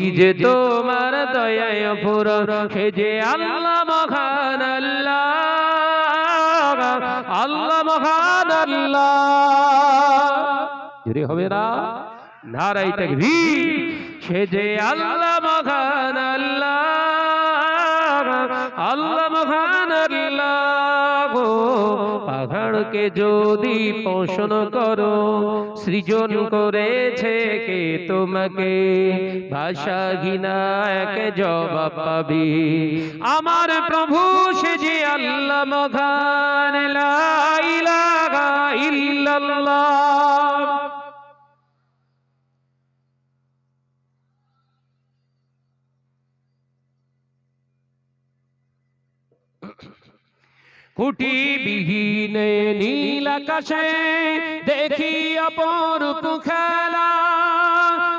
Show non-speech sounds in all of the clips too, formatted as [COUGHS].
যে তোমার দয়ায় ফুর সে যে আল্লাহ মহান আল্লাহ আল্লাহ মহান আল্লাহ। রে হবে না? নারাই তাকবীর। সে যে আল্লাহ মহান আল্লাহ আল্লাহ পাহাড়কে যদি পোষণ করো সৃজন করেছে কে তোমাকে? ভাষা ঘিনা এক জবাব পাবি। আমার প্রভু সে যে আল্লাহ মহান ইলাহা ইল্লাল্লাহ। [COUGHS] কুটি বিহীনে নীল আকাশে দেখি অপরূপ খেলা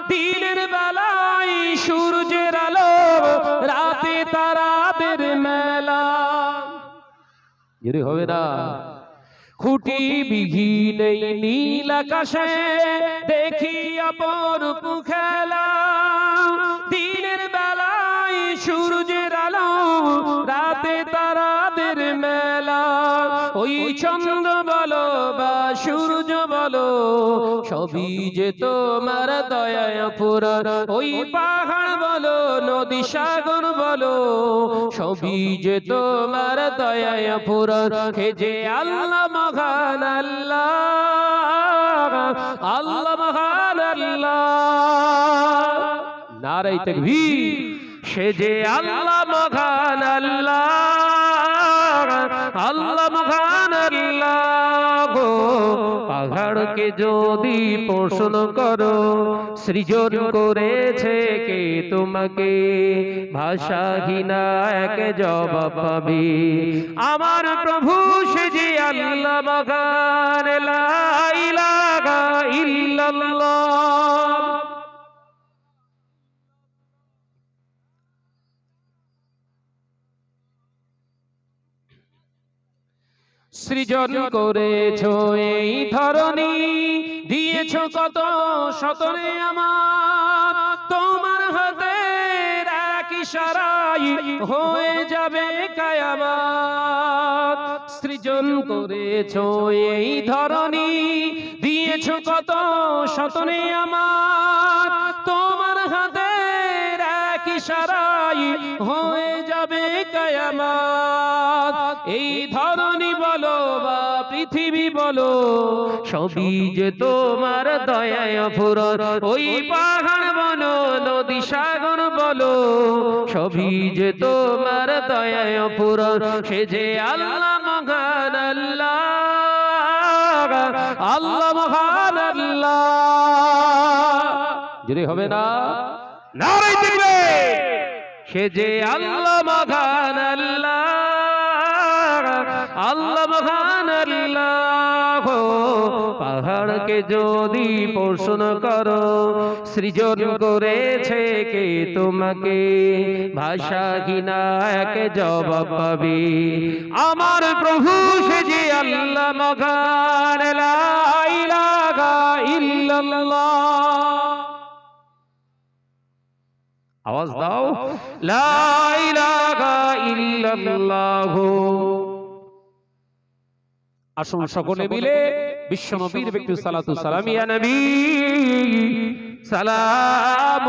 দিনের বেলায় সূর্যের আলো, রাতে তারাদের মেলা। যদি হবে না? খুঁটি বিঘিনে নীল আকাশে দেখি অপরূপ খেলা চন্দ্র বলো বা সূর্য বলো, সবই যে তোমার দয়ায় পুরার ওই পাহাড় বলো, নদী সাগর বলো, সবই যে তোমার দয়ায় পুরার হে যে আল্লাহ মহান আল্লাহ আল্লাহ মহান আল্লাহ। নারাই তাকবীর। সে যে আল্লাহ মহান আল্লাহ। আল্লাহ মহান পাহাড়কে যদি পোষণ করো, সৃজন করেছে কে তোমাকে? ভাষাহীনা এক জবাব আমার প্রভু সে যে আল্লাহ মহান সৃজন করেছ এই ধরনী দিয়েছ কত শতরে আমার। তোমার হাতে ইশারাই হয়ে যাবে কায়ামাত। সৃজন করেছ এই ধরনী দিয়েছ কত শতরে আমার। ইশারাই হয়ে যাবে কায়ামাত। এই ধরনী বলো বা পৃথিবী বলো, সবই যে তোমার দয়ায় ফুরন ওই পাহাড় বলো, নদী সাগর বলো, সবই যে তোমার দয়ায় ফুরন সে যে আল্লাহ মহান আল্লাহ আল্লাহ মহান আল্লাহ। যদি হবে না? নারাই সে যে আল্লাহ মহান আল্লাহ আল্লাহ মহান আল্লাহ, পাহাড়কে যদি পোষণ করো, সৃজন করেছে কে তোমাকে? ভাষা কিনা এক জবাব পাবে। আমার প্রভু সে যে আল্লাহ মহান আওয়াজ দাও। লা ইলাহা ইল্লাল্লাহ। আসুন সকলে মিলে বিশ্ব নবীর ব্যক্তি সালাতু সালামিয়া নবী। সালাম